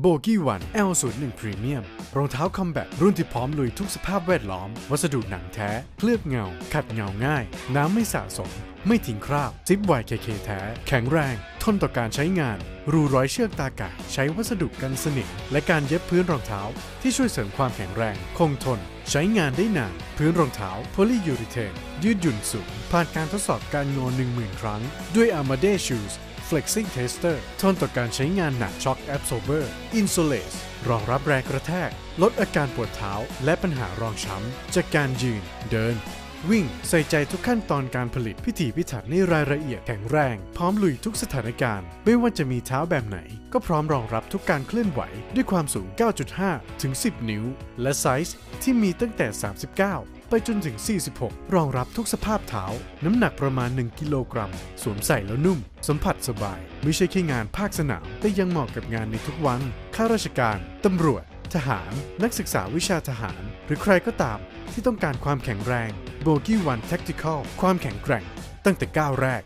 โบกี้วัน L01 Premium รองเท้าคอมแบทรุ่นที่พร้อมลุยทุกสภาพแวดล้อม วัสดุหนังแท้ เคลือบเงา ขัดเงาง่าย น้ำไม่สะสม ไม่ทิ้งคราบซิป YKK แท้ แข็งแรง ทนต่อการใช้งาน รูร้อยเชือกตาไก่ใช้วัสดุกันสนิมและการเย็บพื้นรองเท้า ที่ช่วยเสริมความแข็งแรง คงทน ใช้งานได้นาน พื้นรองเท้าโพลียูริเทนยืดหยุ่นสูงผ่านการทดสอบการงอ10,000 ครั้ง ด้วย Armade Shoes Flexing Tester ทนต่อการใช้งานหนัก Shock Absorber Insulate รองรับแรงกระแทก ลดอาการปวดเท้า และปัญหารองช้ำจากการยืน เดิน วิ่ง ใส่ใจทุกขั้นตอนการผลิตพิถีพิถันในรายละเอียดแข็งแรง พร้อมลุยทุกสถานการณ์ ไม่ว่าจะมีเท้าแบบไหน ก็พร้อมรองรับทุกการเคลื่อนไหว ด้วยความสูง 9.5 ถึง 10 นิ้ว และไซส์ที่มีตั้งแต่ 39ไปจนถึง 46 รองรับทุกสภาพเท้า น้ำหนักประมาณ 1 กิโลกรัม สวมใส่แล้วนุ่ม สัมผัสสบาย ไม่ใช่แค่งานภาคสนาม แต่ยังเหมาะกับงานในทุกวัน ข้าราชการ ตำรวจ ทหาร นักศึกษาวิชาทหาร หรือใครก็ตามที่ต้องการความแข็งแรงโบกี้วันแท็กติคอลความแข็งแกร่งตั้งแต่ก้าวแรก